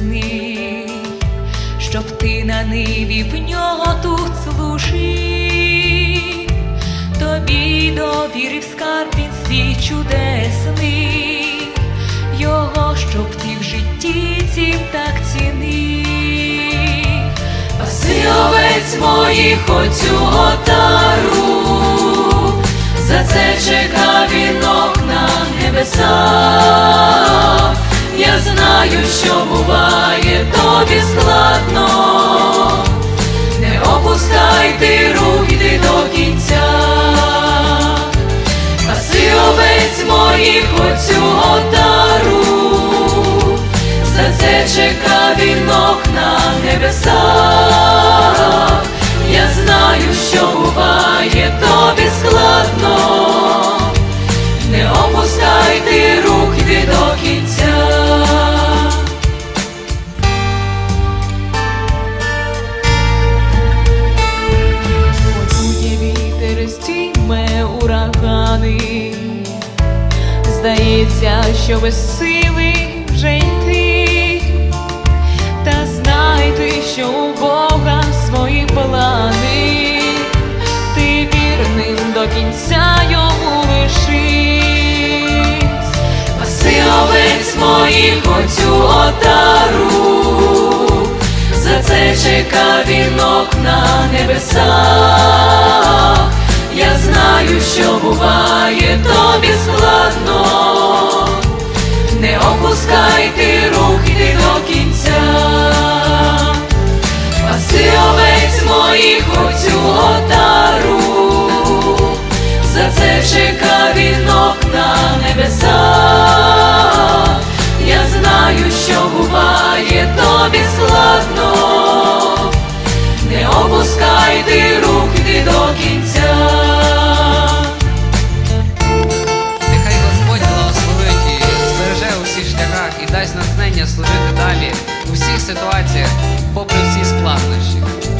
весни, щоб ти на ниві в нього тут служив, тобі довірив скарб він свій чудесний, його щоб ти в житті цім так цінив, паси овець моїх оцю отару, за це чекав вінок на небесах. Я знаю, що буває тобі складно, не опускай ти руки іди до кінця. Паси овець моїх оцю отару, за це чека вінок на небесах. Здається, що без сили вже йти, та знай ти, що у Бога свої плани, ти вірним до кінця йому лишись. Овець моїх оцю отару, за це чека вінок на небесах. Я знаю, що буває складно, не опускай ти рук, іди до кінця. Нехай Господь благословить і збереже у всіх шляхах і дасть натхнення служити далі у всіх ситуаціях, попри всі складнощі.